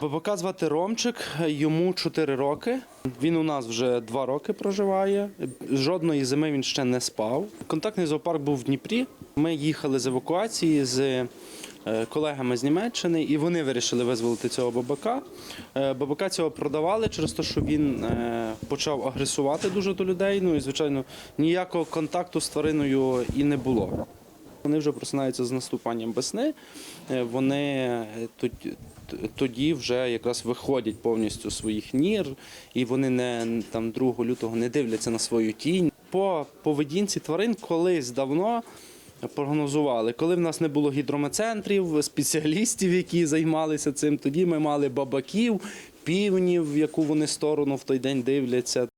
Бабака звати Ромчик, йому 4 роки. Він у нас вже 2 роки проживає. Жодної зими він ще не спав. Контактний зоопарк був в Дніпрі. Ми їхали з евакуації з е, колегами з Німеччини, і вони вирішили визволити цього бабака. Е, Бабака цього продавали через те, що він е, почав агресувати дуже до людей. Ну і звичайно, ніякого контакту з твариною і не було. Вони вже просинаються з наступанням весни. Вони е, тоді, вже якраз виходять повністю своїх нір, і вони не там 2 лютого не дивляться на свою тінь. По поведінці тварин колись давно. Прогнозували, коли в нас не було гідрометцентрів, спеціалістів, які займалися цим, тоді ми мали бабаків, півнів, в яку вони сторону в той день дивляться.